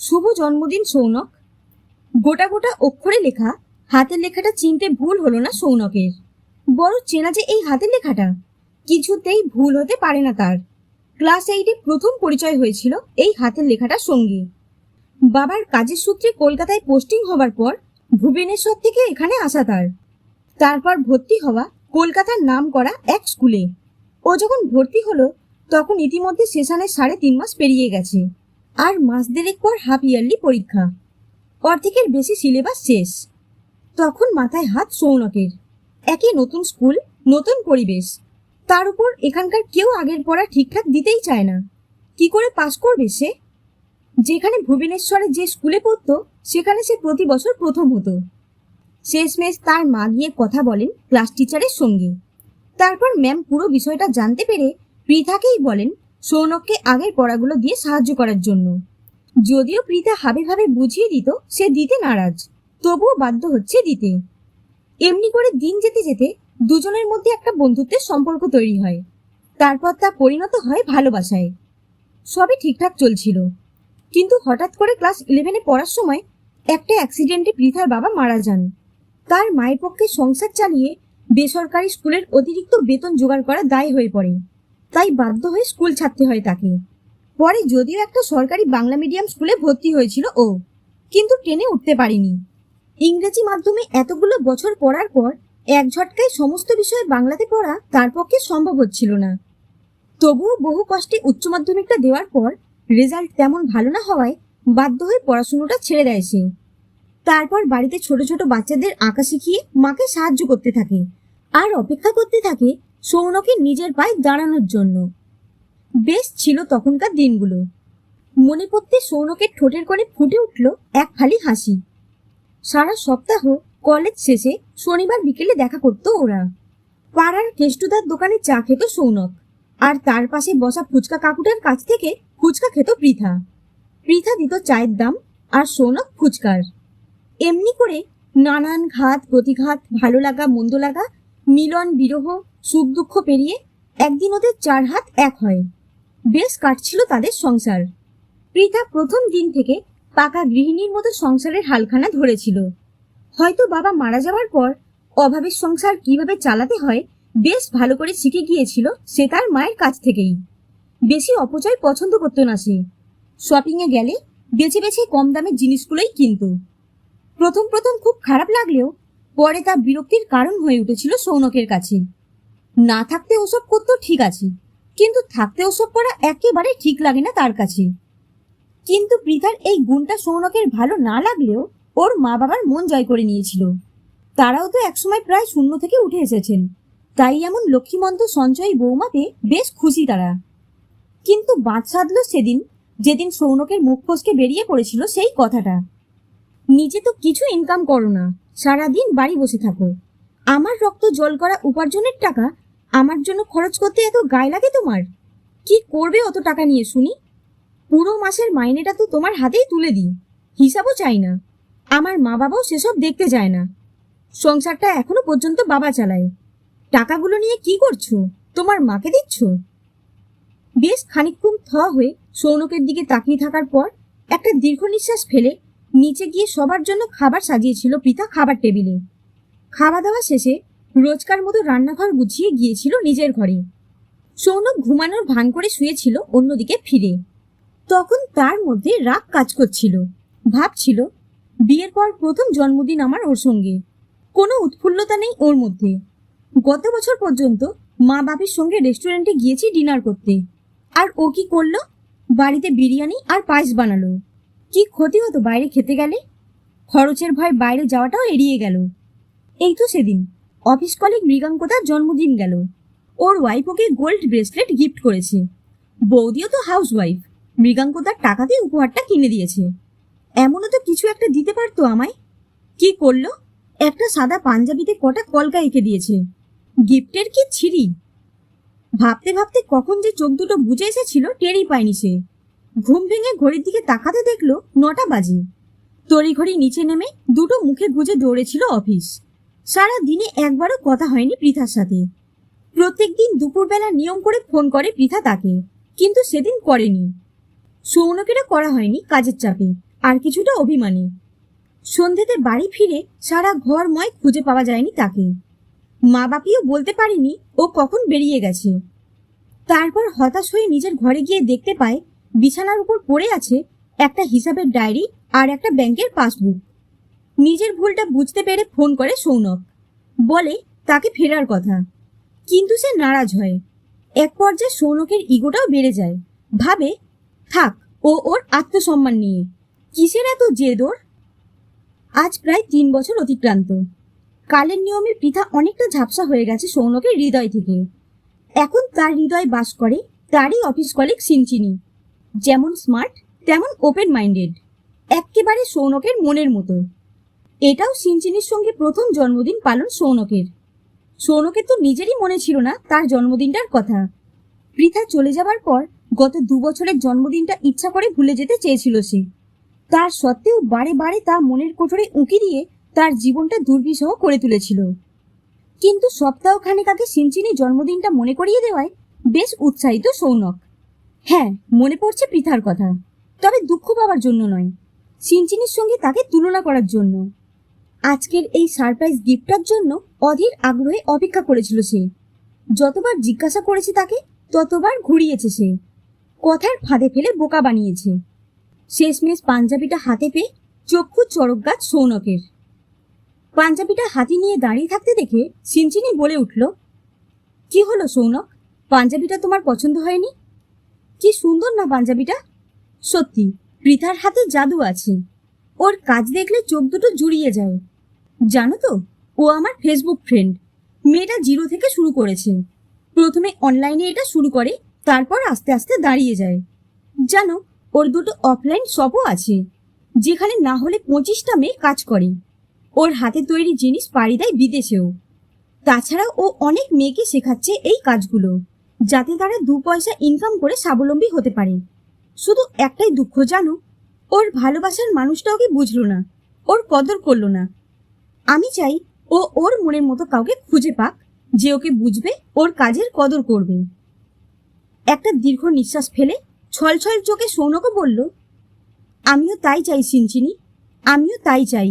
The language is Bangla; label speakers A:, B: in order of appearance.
A: শুভ জন্মদিন, সৌনক। গোটা গোটা অক্ষরে লেখা, হাতের লেখাটা চিনতে ভুল হলো না সৌনকের। বড় চেনা যে এই হাতের লেখাটা, কিছুতেই ভুল হতে পারে না তার। ক্লাস এইটে প্রথম পরিচয় হয়েছিল এই হাতের লেখাটার সঙ্গে। বাবার কাজের সূত্রে কলকাতায় পোস্টিং হবার পর ভুবনেশ্বর থেকে এখানে আসা তার। তারপর ভর্তি হওয়া কলকাতার নাম করা এক স্কুলে। ও যখন ভর্তি হলো, তখন ইতিমধ্যে সেশনের সাড়ে তিন মাস পেরিয়ে গেছে। আর মাস দেড়েক পর হাফ ইয়ারলি পরীক্ষা। অর্ধেকের বেশি সিলেবাস শেষ। তখন মাথায় হাত সৌনকের। একই নতুন স্কুল, নতুন পরিবেশ। তার উপর এখানকার কেউ আগের পড়া ঠিকঠাক দিতেই চায় না। কি করে পাশ করবে সে? যেখানে ভুবনেশ্বরে যে স্কুলে পড়তো, সেখানে সে প্রতি বছর প্রথম হতো। শেষমেশ তার মা গিয়ে কথা বলেন ক্লাস টিচারের সঙ্গে। তারপর ম্যাম পুরো বিষয়টা জানতে পেরে পৃথাকেই বলেন সৌনককে আগের পড়াগুলো দিয়ে সাহায্য করার জন্য। যদিও পৃথা হাবে ভাবে বুঝিয়ে দিত, সে দিতে নারাজ। তবুও বাধ্য হচ্ছে দিতে। এমনি করে দিন যেতে যেতে দুজনের মধ্যে একটা বন্ধুত্বের সম্পর্ক তৈরি হয়। তারপর তা পরিণত হয় ভালোবাসায়। সবই ঠিকঠাক চলছিল। কিন্তু হঠাৎ করে ক্লাস ইলেভেনে পড়ার সময় একটা অ্যাক্সিডেন্টে পৃথার বাবা মারা যান। তার মায়ের পক্ষে সংসার চালিয়ে বেসরকারি স্কুলের অতিরিক্ত বেতন জোগাড় করা দায় হয়ে পড়ে। তাই বাধ্য হয়ে স্কুল ছাড়তে হয় তাকে। পরে যদিও একটা সরকারি বাংলা মিডিয়াম স্কুলে ভর্তি হয়েছিল ও, কিন্তু টেনে উঠতে পারিনি। ইংরেজি মাধ্যমে এতগুলো বছর পড়ার পর এক ঝটকায় সমস্ত বিষয়ে বাংলাতে পড়া তার পক্ষে সম্ভব হচ্ছিল না। তবুও বহু কষ্টে উচ্চ মাধ্যমিকটা দেওয়ার পর রেজাল্ট তেমন ভালো না হওয়ায় বাধ্য হয়ে পড়াশুনোটা ছেড়ে দেয় সে। তারপর বাড়িতে ছোট ছোট বাচ্চাদের আঁকা শিখিয়ে মাকে সাহায্য করতে থাকে, আর অপেক্ষা করতে থাকে সৌনকের নিজের পায়ে দাঁড়ানোর জন্য। বেশ ছিল তখনকার দিনগুলো। মনে পড়তে সৌনকের ঠোঁটের কোণে ফুটে উঠল এক ফালি হাসি। সারা সপ্তাহ কলেজ শেষে শনিবার বিকেলে দেখা করতো ওরা। পাড়ার কেষ্টুদার দোকানে চা খেত সৌনক, আর তার পাশে বসা ফুচকা কাকুটার কাছ থেকে ফুচকা খেত পৃথা। পৃথা দিত চায়ের দাম আর সৌনক ফুচকার। এমনি করে নানান ঘাত, প্রতিঘাত, ভালো লাগা, মন্দ লাগা, মিলন, বিরহ সুখ দুঃখ পেরিয়ে একদিন ওদের চার হাত এক হয়। বেশ কাটছিল তাদের সংসার। পৃথা প্রথম দিন থেকে পাকা গৃহিণীর মতো সংসারের হালখানা ধরেছিল। হয়তো বাবা মারা যাওয়ার পর অভাবের সংসার কীভাবে চালাতে হয়, বেশ ভালো করে শিখে গিয়েছিল সে তার মায়ের কাছ থেকেই। বেশি অপচয় পছন্দ করতো না সে। শপিংয়ে গেলে বেছে বেছে কম দামের জিনিসগুলোই কিনতো। প্রথম প্রথম খুব খারাপ লাগলেও পরে তা বিরক্তির কারণ হয়ে উঠেছিল সৌনকের কাছে। না থাকতে ওসব করতো ঠিক আছে, কিন্তু থাকতে ওসব করা একেবারে ঠিক লাগে না তার কাছে। কিন্তু পৃথার এই গুণটা সৌনকের ভালো না লাগলেও ওর মা বাবার মন জয় করে নিয়েছিল। তারাও তো একসময় প্রায় শূন্য থেকে উঠে এসেছেন। তাই এমন লক্ষ্মীমন্ত সঞ্চয়ী বৌমাতে বেশ খুশি তারা। কিন্তু বাদ সাধল সেদিন, যেদিন সৌনকের মুখ ফসকে বেরিয়ে পড়েছিল সেই কথাটা। নিজে তো কিছু ইনকাম করো না, সারাদিন বাড়ি বসে থাকো। আমার রক্ত জল করা উপার্জনের টাকা আমার জন্য খরচ করতে এত গায়ে লাগে তোমার? কি করবে অত টাকা নিয়ে শুনি? পুরো মাসের মাইনেটা তো তোমার হাতেই তুলে দিই। হিসাবও চাই না। আমার মা বাবাও সেসব দেখতে যায় না। সংসারটা এখনও পর্যন্ত বাবা চালায়। টাকাগুলো নিয়ে কি করছ? তোমার মাকে দিচ্ছ? বেশ খানিকক্ষণ থ হয়ে সৌনকের দিকে তাকিয়ে থাকার পর একটা দীর্ঘ নিঃশ্বাস ফেলে নিচে গিয়ে সবার জন্য খাবার সাজিয়েছিল পৃথা খাবার টেবিলে। খাওয়া দাওয়া শেষে রোজকার মতো রান্নাঘর গুছিয়ে গিয়েছিল নিজের ঘরে। সৌনক ঘুমানোর ভান করে শুয়েছিল অন্যদিকে ফিরে। তখন তার মধ্যে রাগ কাজ করছিল। ভাবছিল, বিয়ের পর প্রথম জন্মদিন আমার ওর সঙ্গে। কোনো উৎফুল্লতা নেই ওর মধ্যে। গত বছর পর্যন্ত মা বাপের সঙ্গে রেস্টুরেন্টে গিয়েছি ডিনার করতে। আর ও কি করল? বাড়িতে বিরিয়ানি আর পায়েস বানালো। কি ক্ষতি হতো বাইরে খেতে গেলে? খরচের ভয় বাইরে যাওয়াটাও এড়িয়ে গেল। এই তো সেদিন। অফিস কলিগ মৃগাঙ্কদার জন্মদিন গেল। ওর ওয়াইফ ওকে গোল্ড ব্রেসলেট গিফট করেছে। বৌদিও তো হাউস ওয়াইফ মৃগাঙ্কদার টাকা দিয়ে উপহারটা কিনে দিয়েছে। এমনও তো কিছু একটা দিতে পারতো আমায়। কি করল? একটা সাদা পাঞ্জাবিতে কটা কলকা এঁকে দিয়েছে। গিফটের কি ছিরি? ভাবতে ভাবতে কখন যে চোখ দুটো বুঝে এসেছিল টেরই পায়নি সে। ঘুম ভেঙে ঘড়ির দিকে তাকাতে দেখল নটা বাজে। তড়িঘড়ি নিচে নেমে দুটো মুখে গুজে দৌড়েছিল অফিস সারা দিনে একবারও কথা হয়নি পৃথার সাথে। প্রত্যেকদিন দুপুরবেলা নিয়ম করে ফোন করে পৃথা তাকে, কিন্তু সেদিন করেনি। সৌনকেরা করা হয়নি কাজের চাপে, আর কিছুটা অভিমানে। সন্ধেতে বাড়ি ফিরে সারা ঘরময় খুঁজে পাওয়া যায়নি তাকে। মা বাপিও বলতে পারেনি ও কখন বেরিয়ে গেছে। তারপর হতাশ হয়ে নিজের ঘরে গিয়ে দেখতে পায়, বিছানার উপর পড়ে আছে একটা হিসাবের ডায়েরি আর একটা ব্যাংকের পাসবুক। নিজের ভুলটা বুঝতে পেরে ফোন করে সৌনক। বলে, তাকে ফেরার কথা। কিন্তু সে নারাজ হয়। এক পর্যায়ে সৌনকের ইগোটাও বেড়ে যায়। ভাবে, থাক, ও ওর আত্মসম্মান নিয়ে। কিসের এত জেদ ওর? আজ প্রায় তিন বছর অতিক্রান্ত। কালের নিয়মে পৃথা অনেকটা ঝাপসা হয়ে গেছে সৌনকের হৃদয় থেকে। এখন তার হৃদয় বাস করে তারই অফিস কলিগ সিনচিনি। যেমন স্মার্ট, তেমন ওপেন মাইন্ডেড এক্কেবারে সৌনকের মনের মতো। এটাও সিনচিনির সঙ্গে প্রথম জন্মদিন পালন সৌনকের। সৌনকের তো নিজেরই মনে ছিল না তার জন্মদিনটার কথা। পৃথা চলে যাবার পর গত দু বছরের জন্মদিনটা ইচ্ছা করে ভুলে যেতে চেয়েছিল সে। তার সত্ত্বেও বারে বারে তা মনের কোঠরে উঁকি দিয়ে তার জীবনটা দুর্বিষহ করে তুলেছিল। কিন্তু সপ্তাহখানেক আগে সিনচিনি জন্মদিনটা মনে করিয়ে দেওয়ায় বেশ উৎসাহিত সৌনক। হ্যাঁ মনে পড়ছে পৃথার কথা। তবে দুঃখ পাওয়ার জন্য নয়। সিনচিনির সঙ্গে তাকে তুলনা করার জন্য। আজকের এই সারপ্রাইজ গিফটটার জন্য অধীর আগ্রহে অপেক্ষা করেছিল সে। যতবার জিজ্ঞাসা করেছে তাকে, ততবার ঘুরিয়েছে সে। কথার ফাঁদে ফেলে বোকা বানিয়েছে। শেষমেশ পাঞ্জাবিটা হাতে পেয়ে চক্ষু চড়ক গাছ সৌনকের। পাঞ্জাবিটা হাতি নিয়ে দাঁড়িয়ে থাকতে দেখে সিনচিনি বলে উঠল, কি হলো সৌনক? পাঞ্জাবিটা তোমার পছন্দ হয়নি? কি সুন্দর না পাঞ্জাবিটা? সত্যি, পৃথার হাতে জাদু আছে। ওর কাজ দেখলে চোখ দুটো জুড়িয়ে যায়। জানো তো, ও আমার ফেসবুক ফ্রেন্ড মেয়েটা জিরো থেকে শুরু করেছে। প্রথমে অনলাইনে এটা শুরু করে, তারপর আস্তে আস্তে দাঁড়িয়ে যায়। জানো, ওর দুটো অফলাইন শপও আছে, যেখানে না হলে পঁচিশটা মেয়ে কাজ করে। ওর হাতে তৈরি জিনিস পাড়ি দেয় বিদেশেও। তাছাড়া ও অনেক মেয়েকে শেখাচ্ছে এই কাজগুলো, যাতে তারা দু পয়সা ইনকাম করে স্বাবলম্বী হতে পারে। শুধু একটাই দুঃখ জানো, ওর ভালোবাসার মানুষটা ওকে বুঝলো না? ওর কদর করল না। আমি চাই ও ওর মনের মতো কাউকে খুঁজে পাক, যে ওকে বুঝবে, ওর কাজের কদর করবে। একটা দীর্ঘ নিঃশ্বাস ফেলে ছল ছল চোখে সৌনকও বলল, আমিও তাই চাই, সিনচিনি, আমিও তাই চাই।